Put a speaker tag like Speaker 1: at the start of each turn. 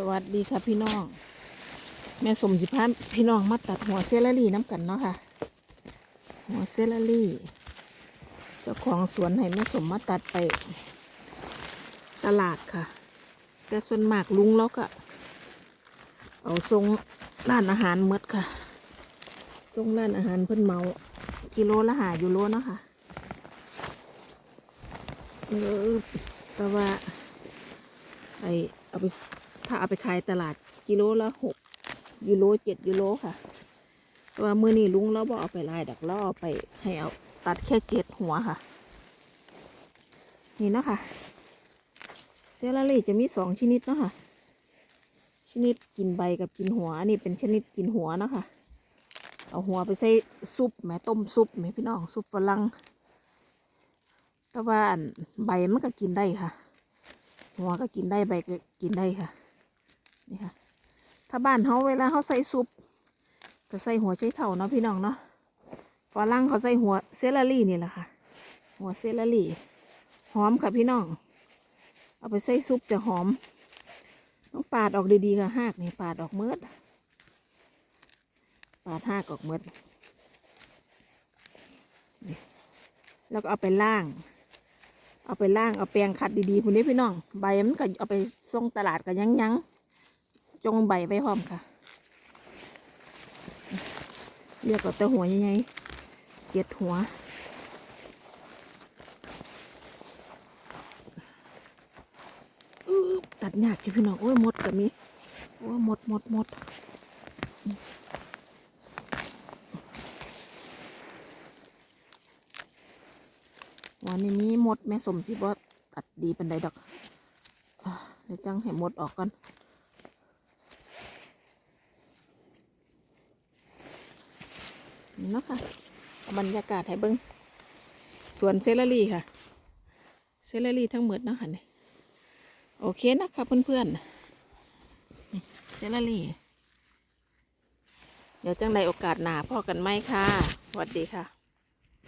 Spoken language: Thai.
Speaker 1: สวัสดีค่ะพี่น้อง แม่สมสิพาพี่น้องมาตัดหัวเซลลี่น้ำกันเนาะค่ะ หัวเซลลี่ เจ้าของสวนให้แม่สมมาตัดไป ตลาดค่ะ แต่ส่วนมากลุงแล้วก็ เอาทรงร้านอาหารหมดค่ะทรงร้านอาหารเพิ่นเมา กิโลละหายูโรเนาะค่ะเออแต่ว่าไอเอาไป ถ้าเอาไปขายตลาดกิโลละหกยูโรเจ็ดยูโรค่ะแต่ว่ามือนี้ลุงเราบอกเอาไปลายดักเราเอไปให้เอาตัดแค่เจ็ดหัวค่ะ นี่เนาะค่ะเซลลารี่จะมีสองชนิดเนาะค่ะ ชนิดกินใบกับกินหัวอันนี้เป็นชนิดกินหัวเนาะค่ะ เอาหัวไปใส่ซุปแหม่ต้มซุปแหม่พี่น้องซุปฝรั่งแต่ว่าใบมันก็กินได้ค่ะ หัวก็กินได้ใบก็กินได้ค่ะ นี่ค่ะ ถ้าบ้านเขาเวลาเขาใส่ซุปก็ใส่หัวใช้เท่าเนาะพี่น้องเนาะฝรั่งเขาใส่หัวเซลลี่นี่แหละค่ะ หัวเซลลี่หอมค่ะพี่น้อง เอาไปใส่ซุปจะหอม ต้องปาดออกดีๆค่ะหากนี่ปาดออกเมือดปาดหากออกเมือดนี่แล้วก็เอาไปล่าง เอาไปล่างเอาแปรงขัดดีๆพวกนี้พี่น้อง ใบมันก็เอาไปส่งตลาดก็ยังยังๆ จงใบไว้พร้อมค่ะเรียกเอาแต่หัวยังไงเจ็ดหัวตัดยากอยู่พี่น้องโอ้ยหมดกับมีโอ้ยหมดหมดหมดวันนี้มีหมดแม่สมสิบ่ตัดดีเป็นไดดอกเดี๋ยวจังให้หมดออกก่อน นี่เนาะค่ะบรรยากาศให้เบิ้งสวนเซลลารี่ค่ะ เซลลารี่ทั้งหมดเนาะค่ะนี่โอเคนะคะเพื่อนๆเซลลารี่ เดี๋ยวจังในโอกาสหนาพ่อกันไหมค่ะสวัสดีค่ะ